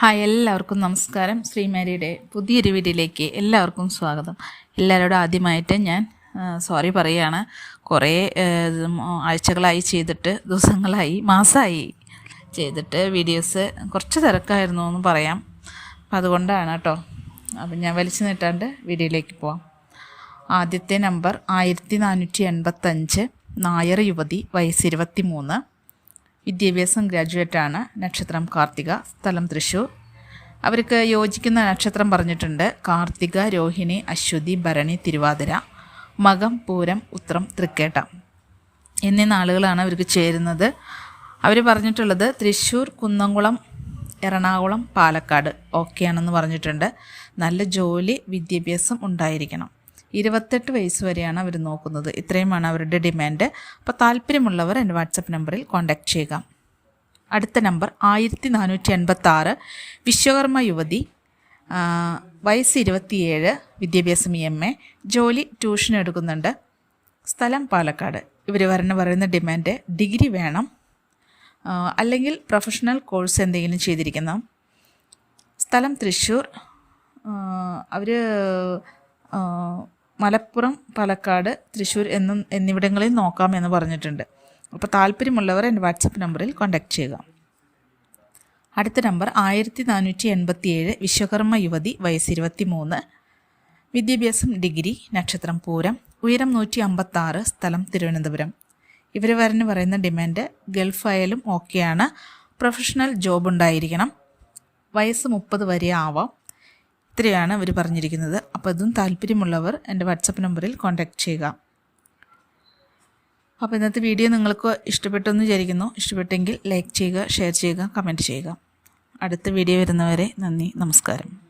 Hi എല്ലാവർക്കും നമസ്കാരം. ശ്രീമാരിയുടെ പുതിയൊരു വീഡിയോയിലേക്ക് എല്ലാവർക്കും സ്വാഗതം. എല്ലാവരോടും ആദ്യമായിട്ട് ഞാൻ സോറി പറയുകയാണ് കുറേ ആഴ്ചകളായി ചെയ്തിട്ട് ദിവസങ്ങളായി മാസമായി ചെയ്തിട്ട് വീഡിയോസ് കുറച്ച് തിരക്കായിരുന്നു എന്ന് പറയാം. അപ്പം അതുകൊണ്ടാണ് കേട്ടോ അപ്പം ഞാൻ വലിച്ചു നീട്ടാണ്ട് വീഡിയോയിലേക്ക് പോവാം. ആദ്യത്തെ നമ്പർ ആയിരത്തി നാനൂറ്റി എൺപത്തഞ്ച് നായർ യുവതി വയസ്സ് ഇരുപത്തി മൂന്ന് വിദ്യാഭ്യാസം ഗ്രാജുവേറ്റ് ആണ് നക്ഷത്രം കാർത്തിക സ്ഥലം തൃശ്ശൂർ. അവർക്ക് യോജിക്കുന്ന നക്ഷത്രം പറഞ്ഞിട്ടുണ്ട്. കാർത്തിക രോഹിണി അശ്വതി ഭരണി തിരുവാതിര മകം പൂരം ഉത്രം തൃക്കേട്ട എന്നീ നാളുകളാണ് അവർക്ക് ചേരുന്നത്. അവർ പറഞ്ഞിട്ടുള്ളത് തൃശ്ശൂർ കുന്നംകുളം എറണാകുളം പാലക്കാട് ഓക്കെയാണെന്ന് പറഞ്ഞിട്ടുണ്ട്. നല്ല ജോലി വിദ്യാഭ്യാസം ഉണ്ടായിരിക്കണം. ഇരുപത്തെട്ട് വയസ്സ് വരെയാണ് അവർ നോക്കുന്നത്. ഇത്രയുമാണ് അവരുടെ ഡിമാൻഡ്. അപ്പോൾ താല്പര്യമുള്ളവർ എന്റെ വാട്സപ്പ് നമ്പറിൽ കോൺടാക്റ്റ് ചെയ്യുക. അടുത്ത നമ്പർ ആയിരത്തി നാനൂറ്റി എൺപത്തി ആറ് വിശ്വകർമ്മ യുവതി വയസ്സ് ഇരുപത്തിയേഴ്. വിദ്യാഭ്യാസം എം എ ജോലി ട്യൂഷൻ എടുക്കുന്നുണ്ട്. സ്ഥലം പാലക്കാട്. ഇവർ വരണ പറയുന്ന ഡിമാൻഡ് ഡിഗ്രി വേണം. അല്ലെങ്കിൽ പ്രൊഫഷണൽ കോഴ്സ് എന്തെങ്കിലും ചെയ്തിരിക്കുന്ന സ്ഥലം തൃശ്ശൂർ. അവർ മലപ്പുറം പാലക്കാട് തൃശ്ശൂർ എന്നും എന്നിവിടങ്ങളിൽ നോക്കാം എന്ന് പറഞ്ഞിട്ടുണ്ട്. അപ്പോൾ താല്പര്യമുള്ളവർ എന്റെ വാട്സപ്പ് നമ്പറിൽ കോൺടാക്റ്റ് ചെയ്യുക. അടുത്ത നമ്പർ ആയിരത്തി നാനൂറ്റി എൺപത്തി ഏഴ് വിശ്വകർമ്മ യുവതി വയസ്സ് ഇരുപത്തി മൂന്ന് വിദ്യാഭ്യാസം ഡിഗ്രി നക്ഷത്രം പൂരം ഉയരം നൂറ്റി അമ്പത്താറ് സ്ഥലം തിരുവനന്തപുരം. ഇവർ വരന് പറയുന്ന ഡിമാൻഡ് ഗൾഫ് ആയാലും ഓക്കെയാണ് പ്രൊഫഷണൽ ജോബ് ഉണ്ടായിരിക്കണം. വയസ്സ് മുപ്പത് വരെ ആവാം. ഇത്രയാണ് അവർ പറഞ്ഞിരിക്കുന്നത്. അപ്പോൾ ഇതും താല്പര്യമുള്ളവർ എന്റെ വാട്സപ്പ് നമ്പറിൽ കോൺടാക്ട് ചെയ്യുക. അപ്പോൾ ഇന്നത്തെ വീഡിയോ നിങ്ങൾക്ക് ഇഷ്ടപ്പെട്ടെന്ന് വിചാരിക്കുന്നു. ഇഷ്ടപ്പെട്ടെങ്കിൽ ലൈക്ക് ചെയ്യുക ഷെയർ ചെയ്യുക കമന്റ് ചെയ്യുക. അടുത്ത വീഡിയോ വരുന്നവരെ നന്ദി നമസ്കാരം.